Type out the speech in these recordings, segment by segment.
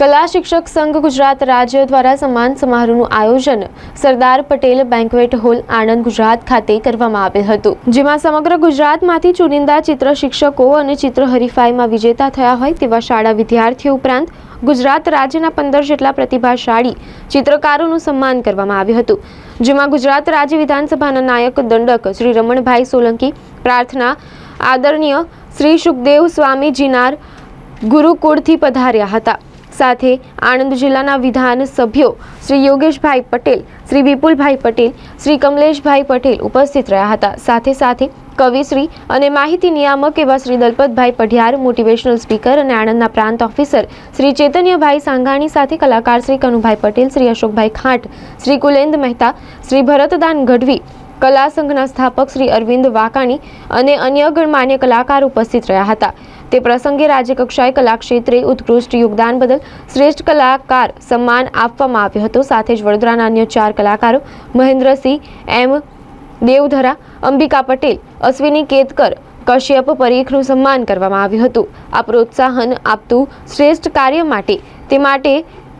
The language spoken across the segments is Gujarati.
કલા શિક્ષક સંઘ ગુજરાત રાજ્ય દ્વારા સન્માન સમારોહનું આયોજન સરદાર પટેલ બેન્કવેટ હોલ આણંદ ગુજરાત ખાતે કરવામાં આવેલ હતું. જેમાં સમગ્ર ગુજરાતમાંથી ચુનિંદા ચિત્ર શિક્ષકો અને ચિત્ર હરીફાઈમાં વિજેતા થયા હોય તેવા શાળા વિદ્યાર્થીઓ ઉપરાંત ગુજરાત રાજ્યના પંદર જેટલા પ્રતિભાશાળી ચિત્રકારોનું સન્માન કરવામાં આવ્યું હતું. જેમાં ગુજરાત રાજ્ય વિધાનસભાના નાયક દંડક શ્રી રમણભાઈ સોલંકી, પ્રાર્થના આદરણીય શ્રી સુખદેવ સ્વામી જીનાર ગુરુકુળથી પધાર્યા હતા. સાથે આણંદ જિલ્લાના વિધાન સભ્યો શ્રી યોગેશભાઈ પટેલ, શ્રી વિપુલભાઈ પટેલ, શ્રી કમલેશભાઈ પટેલ ઉપસ્થિત રહ્યા હતા. સાથે સાથે કવિશ્રી અને માહિતી નિયામક એવા શ્રી દલપતભાઈ પઢિયાર મોટિવેશનલ સ્પીકર અને આણંદના પ્રાંત ઓફિસર શ્રી ચૈતન્યભાઈ સાંઘાણી સાથે કલાકાર શ્રી કનુભાઈ પટેલ, શ્રી અશોકભાઈ ખાંટ, શ્રી કુલેન્દ મહેતા, શ્રી ભરતદાન ગઢવી, કલા સંઘના સ્થાપક શ્રી અરવિંદ વાકાણી અને અન્ય ગણમાન્ય કલાકાર ઉપસ્થિત રહ્યા હતા. તે પ્રસંગે રાજ્યકક્ષાએ કલા ક્ષેત્રે ઉત્કૃષ્ટ યોગદાન બદલ શ્રેષ્ઠ કલાકાર સન્માન આપવામાં આવ્યો હતો. સાથે જ વડોદરાના અન્ય ચાર કલાકારો મહેન્દ્રસિંહ, એમ દેવધરા, અંબિકા પટેલ, અશ્વિની કેતકર, કશ્યપ પરીખનું સન્માન કરવામાં આવ્યું હતું. આ પ્રોત્સાહન આપતું શ્રેષ્ઠ કાર્ય માટે તે માટે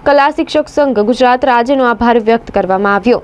કલા શિક્ષક સંઘ ગુજરાત રાજ્યનો આભાર વ્યક્ત કરવામાં આવ્યો.